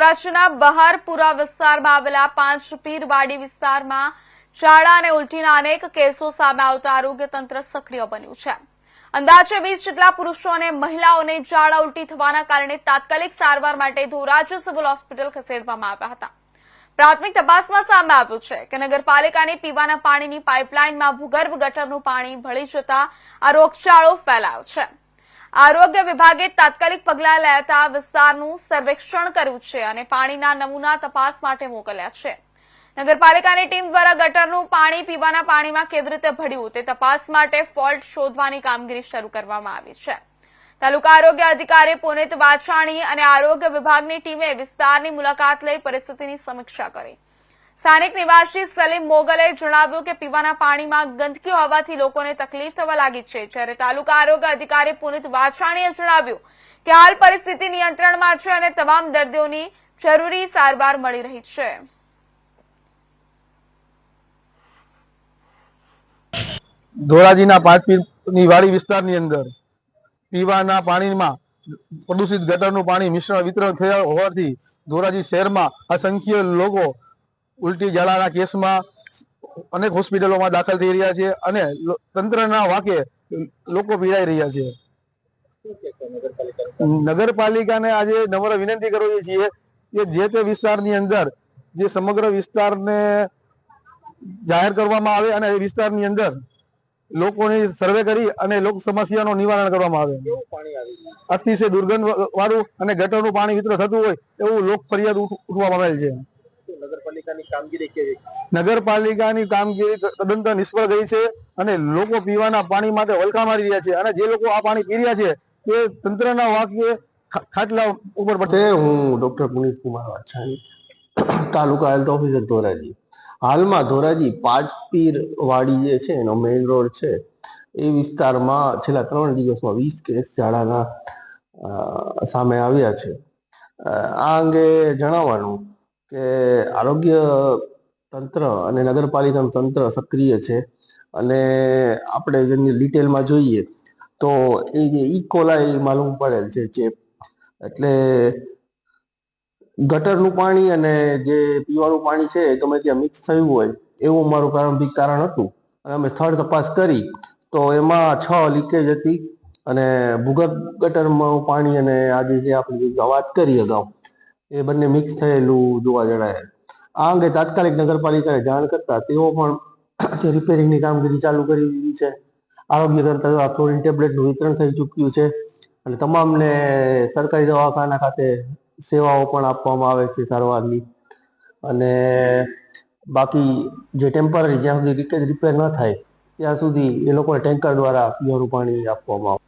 કચ્છના બહારપુરા વિસ્તારમાં આવેલા પાંચ પીરવાડી વિસ્તારમાં ઝાડા અને ઉલટીના અનેક કેસો સામે આવતા આરોગ્ય તંત્ર સક્રિય બન્યું છે. અંદાજે વીસ જેટલા પુરુષો અને મહિલાઓને ઝાડા ઉલટી થવાના કારણે તાત્કાલિક સારવાર માટે ધોરાજી સિવિલ હોસ્પિટલ ખસેડવામાં આવ્યા હતા. પ્રાથમિક તપાસમાં સામે આવ્યું છે કે નગરપાલિકાની પીવાના પાણીની પાઇપલાઇનમાં ભૂગર્ભ ગટરનું પાણી ભળી જતા આ રોગચાળો ફેલાયો છે. આરોગ્ય વિભાગે તાત્કાલિક પગલાં લેતા વિસ્તારનું સર્વેક્ષણ કર્યું છે અને પાણીના નમૂના તપાસ માટે મોકલ્યા છે. નગરપાલિકાની ટીમ દ્વારા ગટરનું પાણી પીવાના પાણીમાં કેવી રીતે ભળ્યું તે તપાસ માટે ફોલ્ટ શોધવાની કામગીરી શરૂ કરવામાં આવી છે. તાલુકા આરોગ્ય અધિકારી પુનિત વાછાણી અને આરોગ્ય વિભાગની ટીમે વિસ્તારની મુલાકાત લઈ પરિસ્થિતિની સમીક્ષા કરી. સ્થાનિક નિવાસી સલીમ મોગલે જણાવ્યું કે પીવાના પાણીમાં ગંદકી હોવાથી લોકોને તકલીફ થવા લાગી છે. જ્યારે તાલુકા આરોગ્ય અધિકારી પુનિત વાછાણીએ જણાવ્યું કે હાલ પરિસ્થિતિ નિયંત્રણમાં છે અને તમામ દર્દીઓની જરૂરી સારવાર મળી રહી છે. ધોરાજીના પાંચપીરની વાડી વિસ્તારની અંદર પીવાના પાણીમાં પ્રદૂષિત ગટરનું પાણી મિશ્રણ વિતરણ થયા હોવાથી ધોરાજી શહેરમાં અસંખ્ય લોકો ઉલટી ઝાડાના કેસમાં અનેક હોસ્પિટલોમાં દાખલ થઈ રહ્યા છે અને તંત્રના વાકે લોકો પીડાઈ રહ્યા છે. નગરપાલિકાને આજે નમ્ર વિનંતી કરવી છીએ કે જે તે વિસ્તારની અંદર, જે સમગ્ર વિસ્તારને જાહેર કરવામાં આવે અને એ વિસ્તારની અંદર લોકોની સર્વે કરી અને લોક સમસ્યાનું નિવારણ કરવામાં આવે. અતિશય દુર્ગંધ વાળું અને ગટરનું પાણી વિતરણ થતું હોય એવું લોક ફરિયાદ ઉઠ- ઉઠવામાં આવેલ છે. નગરપાલિકાની કામગીરી કેવી નગરપાલિકાની કામગીરી તદંતર નિષ્ફળ ગઈ છે અને લોકો પીવાના પાણી માટે વલખા મારી રહ્યા છે અને જે લોકો આ પાણી પી રહ્યા છે તે તંત્રના વાક્ય ખાટલા ઉપર પડશે હું doctor Punit Kumar Vachhani taluka health officer Dhoraji. હાલમાં ધોરાજી પાંચ પીર વાડી જે છે એનો મેઇન રોડ છે એ વિસ્તારમાં છેલ્લા ત્રણ દિવસમાં વીસ કેસ ઝાડાના સામે આવ્યા છે. આ અંગે જણાવવાનું કે આરોગ્ય તંત્ર અને નગરપાલિકાનું તંત્ર સક્રિય છે અને આપણે જેની ડિટેલમાં જોઈએ તો એ જે ઈ કોલાઈ માલુમ પડેલ છે ચેપ એટલે ગટરનું પાણી અને જે પીવાનું પાણી છે ગમે ત્યાં મિક્સ થયું હોય એવું મારું પ્રારંભિક કારણ હતું. અને અમે સ્થળ તપાસ કરી તો એમાં છ લીકેજ હતી અને ભૂગર્ભ ગટરમાં પાણી અને આજે જે આપણે વાત કરી અગાઉ એ બંને મિક્સ થયેલું જોવા જણાય. આ અંગે તાત્કાલિક નગરપાલિકાને જાણ કરતા તેઓ પણ જે રિપેરિંગની કામગીરી ચાલુ કરી દીધી છે. આરોગ્ય દ્વારા ક્લોરીન ટેબ્લેટનું વિતરણ થઈ ચૂક્યું છે અને તમામને સરકારી દવાખાના ખાતે સેવાઓ પણ આપવામાં આવે છે સારવારની. અને બાકી જે ટેમ્પરરી જ્યાં સુધી લીકેજ રિપેર ન થાય, ત્યાં સુધી એ લોકોને ટેન્કર દ્વારા પીવાનું પાણી આપવામાં આવે